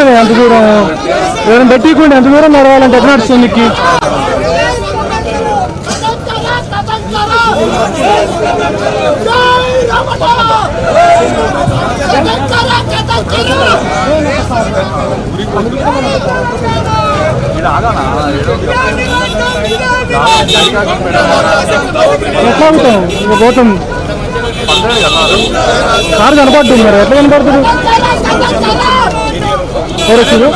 ఎట్లా ఎంత దూరం? ఎవరైనా పెట్టికుండా ఎంత దూరం నడవాలంటే ఎట్లా నడుస్తుంది ఎట్లా అవుతాం ఇంకా పోతాం కారు కనపడుతుంది మరి. ఎట్లా కనపడుతుంది? ఎవరు వచ్చారు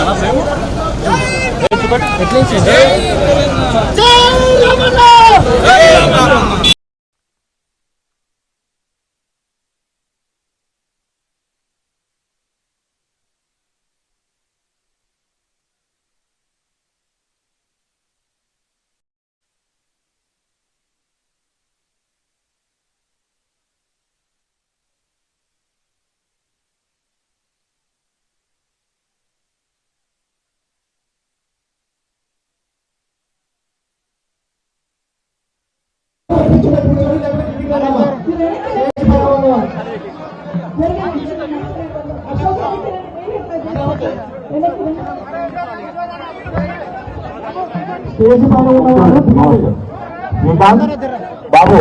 బాబు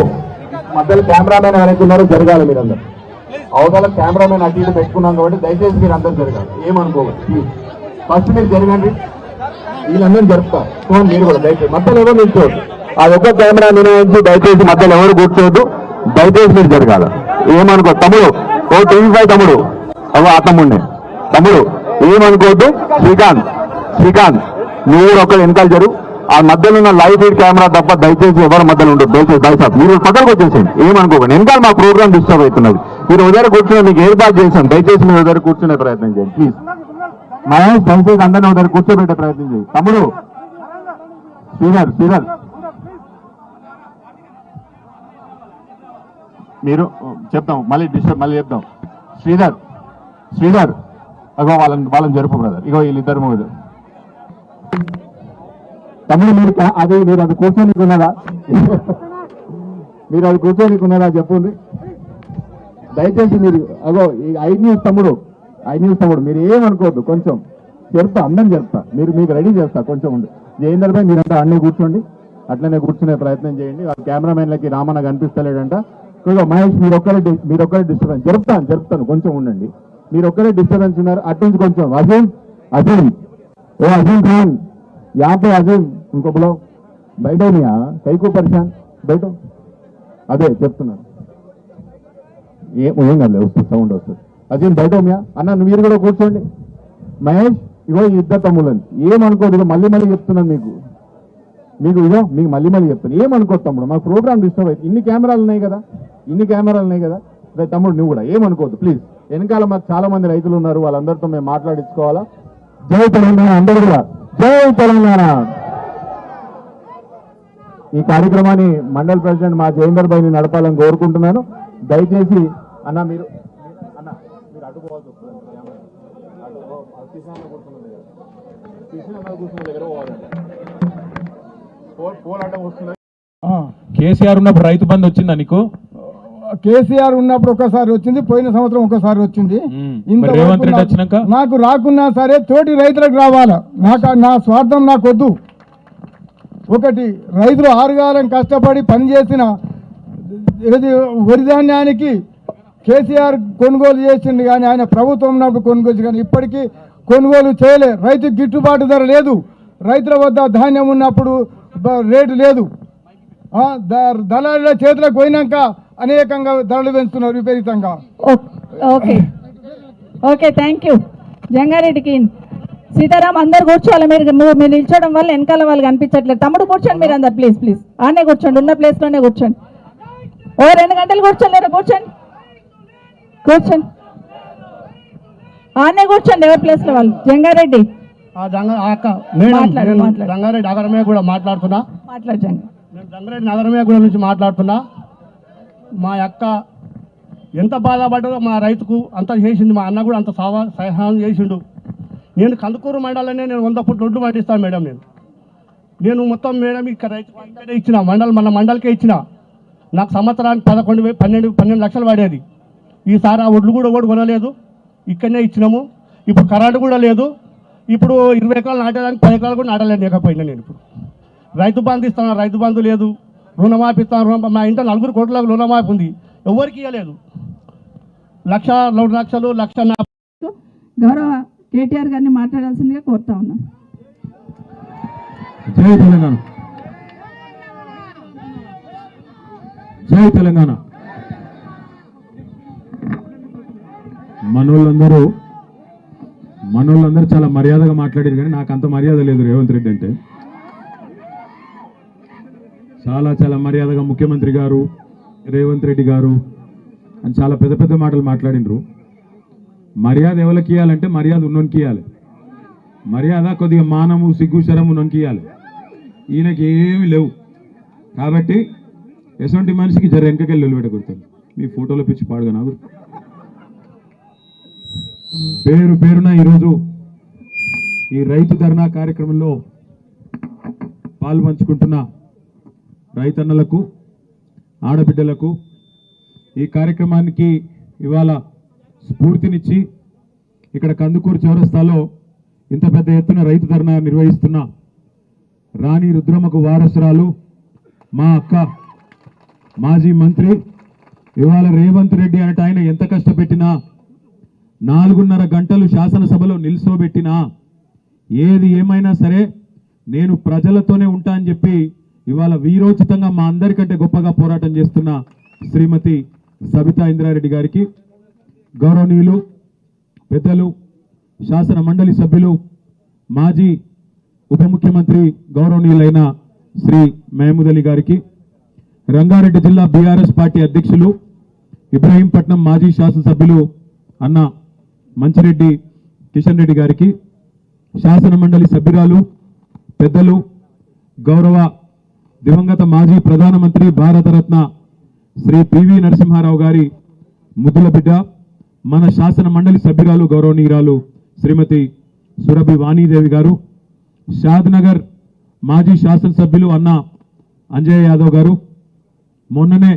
మధ్యలో కెమెరామెన్ ఎవరైతే జరగాలి మీరందరూ. అవతల కెమెరామెన్ అటు ఇటు పెట్టుకున్నాం కాబట్టి దయచేసి మీరు అందరూ జరగాలి ఏమనుకోవాలి ఫస్ట్ మీరు జరగండి. వీళ్ళందరూ జరుపుతారు. మీరు కూడా దయచేసి. మధ్యలో ఎవరో మీరు చూడండి ఆ ఒక్క కెమెరా నిర్వహించి దయచేసి మధ్యలో ఎవరు కూర్చోవద్దు. దయచేసి మీరు జరగాల. ఏమనుకో తమ్ముడు ఓ టీవీ ఫైవ్ తమ్ముడు. అవ ఆ తమ్ముడిని. తమ్ముడు ఏమనుకోవద్దు? శ్రీకాంత్ శ్రీకాంత్ మీరు ఒకరు వెనకాల జరుగు ఆ మధ్యలో ఉన్న లైవ్ ఫీడ్ కెమెరా తప్ప దయచేసి ఎవరి మధ్యలో ఉంటుంది దయచేసి దయచేసి మీరు పక్కకు వచ్చేసేయండి. ఏమనుకోకండి. వెనకాల మా ప్రోగ్రామ్ డిస్టర్బ్ అవుతున్నది. మీరు ఉదయం కూర్చుని మీకు ఏర్పాటు చేశాను. దయచేసి మీరు ఉదయం కూర్చునే ప్రయత్నం చేయండి ప్లీజ్. మహేష్ దయచేసి అందరినీ ఉదయం కూర్చోబెట్టే ప్రయత్నం చేయండి. తమ్ముడు శ్రీధర్ శ్రీధర్ మీరు చెప్తాం మళ్ళీ డిస్టర్బ్ మళ్ళీ చెప్తాం శ్రీధర్ శ్రీధర్. అగో వాళ్ళని వాళ్ళని జరుపు బ్రదర్. ఇగో వీళ్ళిద్దరు మూడు తమ్ముడు మీరు అదే మీరు అది కూర్చోనికున్నారా మీరు అది కూర్చోనికున్నారా చెప్పండి. దయచేసి మీరు అగో ఈ ఐదు న్యూస్ తమ్ముడు ఐదు న్యూస్ తమ్ముడు మీరు ఏమనుకోవద్దు కొంచెం చెప్తా అందరం చెప్తా. మీరు మీకు రెడీ చేస్తా కొంచెం ఉండి. జయేందర్ భాయ్ మీరంతా అన్నీ కూర్చోండి. అట్లనే కూర్చునే ప్రయత్నం చేయండి. ఆ కెమెరామెన్లకి రామన్న కనిపిస్తలేడంట. కొంచెం మహేష్ మీరు ఒక్కరే డిస్టర్బెన్స్. జరుపుతాను జరుపుతాను. కొంచెం ఉండండి. మీరు ఒక్కరే డిస్టర్బెన్స్ ఉన్నారు. అటు నుంచి కొంచెం. అజీమ్ అజీమ్ ఓ అజీమ్ ఖాన్. యాపే అజీమ్ ఇంకొకలో బులో బయట కైకు పరిశాన్ బయట అదే చెప్తున్నాను ఏం ఏం కాదు వస్తుంది సౌండ్ వస్తుంది. అజీమ్ బయట అన్న మీరు కూడా కూర్చోండి. మహేష్ ఇవ్వ ఇద్దరు తమ్ముళ్ళని. ఏమనుకోదు మళ్ళీ మళ్ళీ చెప్తున్నాను మీకు. మీకు ఇగో మీకు మళ్ళీ మళ్ళీ చెప్తాను ఏమనుకోదు తమ్ముడు? మా ప్రోగ్రామ్ డిస్టర్బ్ అయితే ఇన్ని కెమెరాలు ఉన్నాయి కదా? ఇన్ని కెమెరాలు ఉన్నాయి కదా? తమ్ముడు నువ్వు కూడా ఏమనుకోవద్దు ప్లీజ్. వెనకాల మాకు చాలా మంది రైతులు ఉన్నారు వాళ్ళందరితో మేము మాట్లాడించుకోవాలా? జై తెలంగాణ అందరూ కూడా. జై తెలంగాణ. ఈ కార్యక్రమాన్ని మండల్ ప్రెసిడెంట్ మా జయేందర్ భాయ్ని నడపాలని కోరుకుంటున్నాను. దయచేసి అన్న మీరు అన్న మీరు అడ్డుకోవాల్సి వస్తుంది. కూర్చున్న దగ్గర. కూర్చున్న దగ్గర పోవాలండి. కేసీఆర్ ఉన్నప్పుడు రైతు బంధు వచ్చిందా నీకు? కేసీఆర్ ఉన్నప్పుడు ఒకసారి వచ్చింది పోయిన సంవత్సరం ఒకసారి వచ్చింది. నాకు- వచ్చినాక? నాకు రాకున్నా సరే తోటి రైతులకు రావాలా? నాకు నా స్వార్థం నాకు వద్దు ఒకటి రైతులు ఆరుగాలం కష్టపడి పనిచేసిన ఏది వరి ధాన్యానికి కేసీఆర్ కొనుగోలు చేసిండు కానీ ఆయన ప్రభుత్వం ఉన్నప్పుడు కొనుగోలు కానీ ఇప్పటికీ కొనుగోలు చేయలే. రైతుకి గిట్టుబాటు ధర లేదు. రైతుల వద్ద ధాన్యం ఉన్నప్పుడు రేటు లేదు. దళారుల చేతులకు పోయినాక అనేకంగా ధరలు పెంచుతున్నారు విపరీతంగా. Okay okay. Thank you. జంగారెడ్డికి Sitaram అందరు కూర్చోవాలి. మీరు మీరు నిల్చోడం నిల్చోవడం వల్ల వెనకాల వాళ్ళు కనిపించట్లేదు. తమ్ముడు కూర్చోండి మీరు అందరు ప్లీజ్ ప్లీజ్. ఆనే కూర్చోండి ఉన్న ప్లేస్లోనే కూర్చోండి. ఓ రెండు గంటలు కూర్చోలేరా కూర్చోండి. కూర్చోండి. ఆనే కూర్చోండి ఎవరి ప్లేస్లో వాళ్ళు? జంగారెడ్డి. రంగారెడ్డి నగరమే కూడా మాట్లాడుతున్నా. నేను రంగారెడ్డి నగరమే కూడా నుంచి మాట్లాడుతున్నా. మా అక్క ఎంత బాధపడ్డదో మా రైతుకు అంత చేసింది మా అన్న కూడా అంత సహా సహాయం చేసిండు. నేను కందుకూరు మండలనే నేను వంద ఫుట్ రోడ్డు పండిస్తాను మేడం నేను. నేను మొత్తం మేడం ఇక్కడ రైతు ఇచ్చిన మండల్ మన మండలికే ఇచ్చిన. నాకు సంవత్సరానికి పదకొండు పన్నెండు పన్నెండు లక్షలు పడేది. ఈసారి ఆ ఒడ్లు కూడా కూడా కొనలేదు. ఇక్కడనే ఇచ్చినాము. ఇప్పుడు కరెంటు కూడా లేదు. ఇప్పుడు ఇరవై ఎకరాలు నాటేదానికి పది ఎకరాలు కూడా నాటలేకపోయినా నేను ఇప్పుడు. రైతు బంధు ఇస్తాను? రైతు బంధు లేదు. రుణమాఫీ ఇస్తాను? రుణ మా ఇంట్లో నలుగురు కోట్ల రుణమాఫీ ఉంది. ఎవరికి ఇవ్వలేదు లక్ష రెండు లక్షలు లక్ష నా గౌరవ కేటీఆర్ గారిని మాట్లాడాల్సిందిగా కోరుతా ఉన్నాం. జై తెలంగాణ. జై తెలంగాణ. మనోళ్ళందరూ మనోళ్ళందరూ చాలా మర్యాదగా మాట్లాడారు కానీ నాకు అంత మర్యాద లేదు రేవంత్ రెడ్డి అంటే. చాలా చాలా మర్యాదగా ముఖ్యమంత్రి గారు రేవంత్ రెడ్డి గారు అని చాలా పెద్ద పెద్ద మాటలు మాట్లాడినరు. మర్యాద ఎవరికి ఇవ్వాలంటే మర్యాద ఉన్నోనికి ఇవ్వాలి మర్యాద కొద్దిగా మానము సిగ్గు శరము ఉన్నోనికి ఇవ్వాలి ఈయనకి ఏమీ లేవు. కాబట్టి ఎటువంటి మనిషికి జర వెనకకెళ్ళి నిలబెట్టకూడతాను మీ ఫోటోలో పిచ్చి పాడుగా నాకు Mm-hmm. పేరు పేరున ఈరోజు ఈ రైతు ధర్నా కార్యక్రమంలో పాల్పంచుకుంటున్న రైతన్నలకు ఆడబిడ్డలకు ఈ కార్యక్రమానికి ఇవాళ స్ఫూర్తినిచ్చి ఇక్కడ కందుకూరు చౌరస్తాలో ఇంత పెద్ద ఎత్తున రైతు ధర్నా నిర్వహిస్తున్న రాణి రుద్రమ్మకు వారసురాలు మా అక్క మాజీ మంత్రి ఇవాళ రేవంత్ రెడ్డి అనేట ఆయన ఎంత కష్టపెట్టినా నాలుగున్నర గంటలు శాసనసభలో నిల్చోబెట్టినా ఏది ఏమైనా సరే నేను ప్రజలతోనే ఉంటా అని చెప్పి ఇవాళ వీరోచితంగా మా అందరికంటే గొప్పగా పోరాటం చేస్తున్న శ్రీమతి సబితా ఇంద్రారెడ్డి గారికి గౌరవనీయులు పెద్దలు శాసన మండలి సభ్యులు మాజీ ఉప ముఖ్యమంత్రి గౌరవనీయులైన శ్రీ మహమూద్ అలీ గారికి రంగారెడ్డి జిల్లా బీఆర్ఎస్ పార్టీ అధ్యక్షులు ఇబ్రహీంపట్నం మాజీ శాసనసభ్యులు అన్న మంచిరెడ్డి కిషన్ రెడ్డి గారికి శాసన మండలి సభ్యురాలు పెద్దలు గౌరవ దివంగత మాజీ ప్రధానమంత్రి భారతరత్న శ్రీ పివి నరసింహారావు గారి ముద్దుల బిడ్డ మన శాసన మండలి సభ్యురాలు గౌరవనీయురాలు శ్రీమతి సురభి వాణీదేవి గారు షాద్ నగర్ మాజీ శాసనసభ్యులు అన్న అంజయ్ యాదవ్ గారు మొన్ననే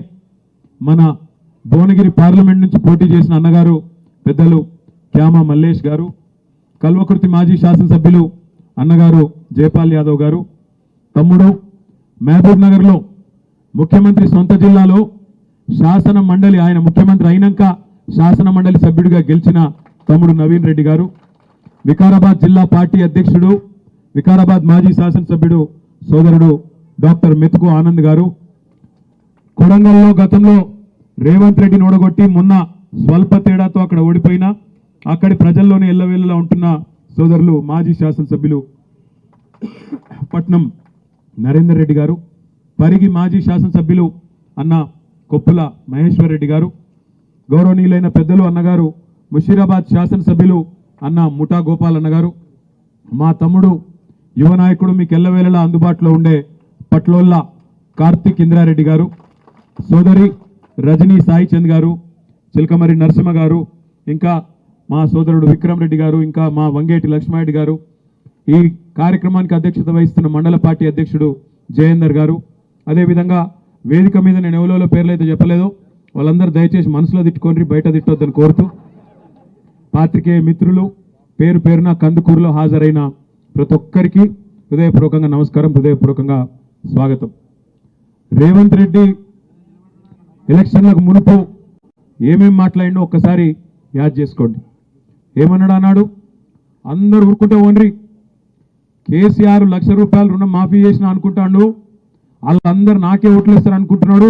మన భువనగిరి పార్లమెంట్ నుంచి పోటీ చేసిన అన్నగారు పెద్దలు శ్యామ మల్లేష్ గారు కల్వకుర్తి మాజీ శాసనసభ్యులు అన్నగారు జయపాల్ యాదవ్ గారు తమ్ముడు మహబూబ్ నగర్లో ముఖ్యమంత్రి సొంత జిల్లాలో శాసన మండలి ఆయన ముఖ్యమంత్రి అయినాక శాసన మండలి సభ్యుడిగా గెలిచిన తమ్ముడు నవీన్ రెడ్డి గారు వికారాబాద్ జిల్లా పార్టీ అధ్యక్షుడు వికారాబాద్ మాజీ శాసనసభ్యుడు సోదరుడు డాక్టర్ మెతుకు ఆనంద్ గారు కొడంగల్లో గతంలో రేవంత్ రెడ్డిని ఓడగొట్టి మొన్న స్వల్ప తేడాతో అక్కడ ఓడిపోయినా అక్కడి ప్రజల్లోనే ఎల్లవేళలా ఉంటున్న సోదరులు మాజీ శాసనసభ్యులు పట్నం నరేందర్ రెడ్డి గారు పరిగి మాజీ శాసనసభ్యులు అన్న కొప్పుల మహేశ్వర్ రెడ్డి గారు గౌరవనీయులైన పెద్దలు అన్నగారు ముషీరాబాద్ శాసనసభ్యులు అన్న ముఠా గోపాల్ అన్నగారు మా తమ్ముడు యువ నాయకుడు మీకు ఎల్లవేళలా అందుబాటులో ఉండే పట్లోళ్ళ కార్తిక్ ఇంద్రారెడ్డి గారు సోదరి రజనీ సాయిచంద్ గారు చిలకమరి నరసింహ గారు ఇంకా మా సోదరుడు విక్రమ్ రెడ్డి గారు ఇంకా మా వంగేటి లక్ష్మారెడ్డి గారు ఈ కార్యక్రమానికి అధ్యక్షత వహిస్తున్న మండల పార్టీ అధ్యక్షుడు జయేందర్ గారు. అదేవిధంగా వేదిక మీద నేను ఎవరో పేర్లు అయితే చెప్పలేదు వాళ్ళందరూ దయచేసి మనసులో తిట్టుకొని బయట తిట్టొద్దని కోరుతూ పాత్రికేయ మిత్రులు పేరు పేరున కందుకూరులో హాజరైన ప్రతి ఒక్కరికి హృదయపూర్వకంగా నమస్కారం హృదయపూర్వకంగా స్వాగతం. రేవంత్ రెడ్డి ఎలక్షన్లకు మునుపు ఏమేమి మాట్లాడిండో ఒక్కసారి యాద్ చేసుకోండి. ఏమన్నాడు అన్నాడు అందరూ ఊరుకుంటే ఓన్రి. కేసీఆర్ లక్ష రూపాయలు రుణం మాఫీ చేసిన అనుకుంటాడు. వాళ్ళందరు నాకే ఓట్లు ఇస్తారు అనుకుంటున్నాడు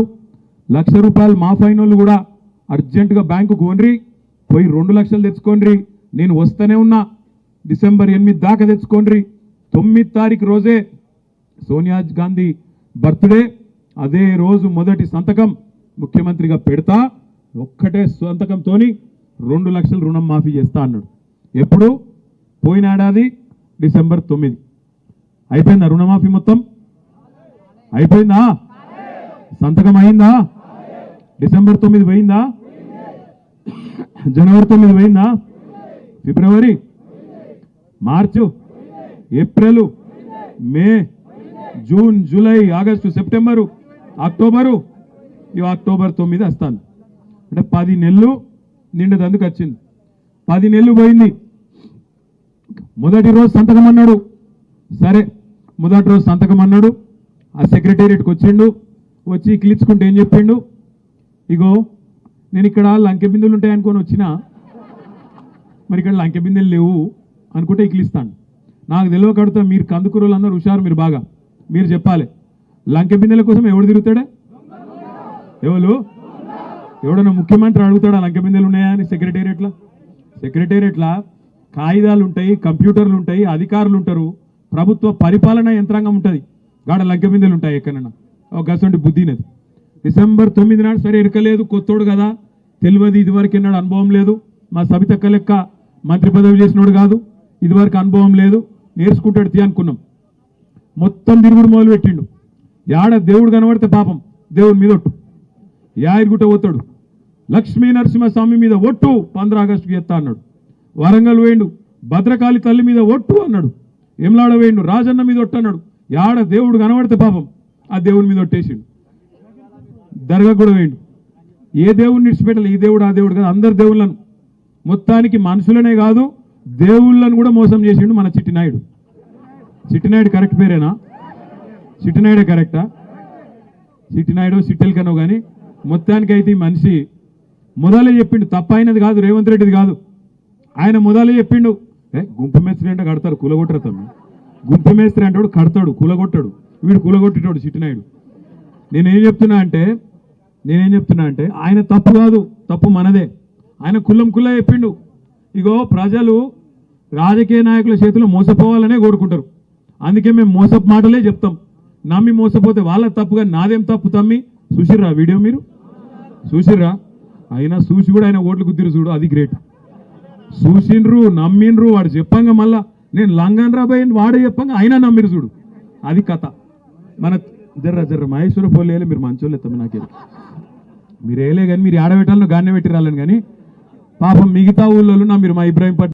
లక్ష రూపాయలు మాఫీ అయిన వాళ్ళు కూడా అర్జెంటుగా బ్యాంకుకు ఓన్రి. పోయి రెండు లక్షలు తెచ్చుకోండి నేను వస్తూనే ఉన్నా. డిసెంబర్ ఎనిమిది దాకా తెచ్చుకోండి తొమ్మిది తారీఖు రోజే సోనియా గాంధీ బర్త్డే. అదే రోజు మొదటి సంతకం ముఖ్యమంత్రిగా పెడతా. ఒక్కటే సంతకంతోని రెండు లక్షలు రుణం మాఫీ చేస్తా అన్నాడు. ఎప్పుడు? పోయిన ఏడాది డిసెంబర్ తొమ్మిది. అయిపోయిందా రుణమాఫీ మొత్తం? అయిపోయిందా? సంతకం అయిందా? డిసెంబర్ తొమ్మిది పోయిందా? జనవరి తొమ్మిది పోయిందా? ఫిబ్రవరి? March? April? May? June July August September? October? ఇవి అక్టోబర్ తొమ్మిది వస్తాను అంటే పది నెలలు నిండదందుకు వచ్చింది. పది నెలలు పోయింది. మొదటి రోజు సంతకం అన్నాడు. సరే మొదటి రోజు సంతకం అన్నాడు. ఆ సెక్రటేరియట్కి వచ్చిండు. వచ్చి కిలిచుకుంటే ఏం చెప్పిండు? ఇగో నేను ఇక్కడ లంకె బిందులు ఉంటాయనుకొని వచ్చిన. మరి ఇక్కడ లంకె బిందెలు లేవు అనుకుంటే ఇకిలిస్తాను నాకు తెలియకడతా మీరు కందుకూరులు అందరూ హుషారు మీరు బాగా. మీరు చెప్పాలి. లంకె బిందెల కోసం ఎవడు తిరుగుతాడే? ఎవరు? ఎవడన్నా ముఖ్యమంత్రి అడుగుతాడా? లంకె బిందెలు ఉన్నాయా అని సెక్రటేరియట్లో? సెక్రటేరియట్లా కాగిదాలు ఉంటాయి కంప్యూటర్లు ఉంటాయి అధికారులు ఉంటారు ప్రభుత్వ పరిపాలన యంత్రాంగం ఉంటుంది. గాడ లంకెబిందెలు ఉంటాయి ఎక్కడన్నా. ఒక గసంటి బుద్ధినది డిసెంబర్ తొమ్మిది నాడు సరే ఇరకలేదు కొత్తోడు కదా. తెలియదు ఇదివరకు ఎన్నాడు అనుభవం లేదు. మా సబితక్క లెక్క మంత్రి పదవి చేసినోడు కాదు. ఇదివరకు అనుభవం లేదు. నేర్చుకుంటాడు తీ అనుకున్నాం. మొత్తం తిరుగుడు మొదలు పెట్టిండు యాడ దేవుడు కనబడితే పాపం. దేవుడి మీద ఒట్టు పోతాడు. లక్ష్మీ నరసింహస్వామి మీద ఒట్టు పంద్ర ఆగస్టుకి ఎత్తా అన్నాడు. వరంగల్ వేయండు భద్రకాళి తల్లి మీద ఒట్టు అన్నాడు. ఎమ్లాడ వేయండు రాజన్న మీద ఒట్టు అన్నాడు. యాడ దేవుడు కనబడితే పాపం ఆ దేవుని మీద ఒట్టేసిండు. దర్గా కూడా వేయండు ఏ దేవుడిని విడిచిపెట్టాలి ఈ దేవుడు ఆ దేవుడు కాదు అందరు దేవుళ్ళను. మొత్తానికి మనుషులనే కాదు దేవుళ్ళను కూడా మోసం చేసిండు మన చిట్టినాయుడు చిట్టినాయుడు కరెక్ట్ పేరేనా? చిట్టినాయుడే కరెక్టా? చిట్టినాయుడు సిట్టెలకనో కానీ మొత్తానికైతే ఈ మనిషి మొదలే చెప్పిండు తప్ప అయినది కాదు రేవంత్ రెడ్డిది కాదు. ఆయన మొదలే చెప్పిండు. ఏ గుంపు మేస్త్రి అంటే కడతారు కులగొట్టరు తమ్మి. గుంపు మేస్త్రి అంటాడు కడతాడు కులగొట్టాడు. వీడు కులగొట్టేటోడు చిట్టినాయుడు. నేనేం చెప్తున్నా అంటే నేనేం చెప్తున్నా అంటే ఆయన తప్పు కాదు తప్పు మనదే. ఆయన కుల్లం కుల్ల చెప్పిండు. ఇగో ప్రజలు రాజకీయ నాయకుల చేతిలో మోసపోవాలనే కోరుకుంటారు. అందుకే మేము మోసపు మాటలే చెప్తాం. నమ్మి మోసపోతే వాళ్ళ తప్పుగా నాదేం తప్పు తమ్మి? చూసిర్రా వీడియో మీరు? చూసిర్రా? అయినా చూసి కూడా ఆయన ఓట్లు గుద్దిరు చూడు అది గ్రేట్ చూసిండ్రు నమ్మిండ్రు వాడు చెప్పంగా మళ్ళా నేను లంగన్ రాబాయి వాడే చెప్పంగా అయినా నమ్మిరు చూడు. అది కథ. మన జర్ర జర్ర మహేశ్వర పోలేలే మీరు మంచోళ్ళు ఎత్తమ్మ నాకే మీరు వేయలే కానీ మీరు ఆడబెట్టాలను గాన్నే పెట్టిరాలని కానీ పాపం మిగతా ఊళ్ళో నా మీరు మా ఇబ్రాహీం పట్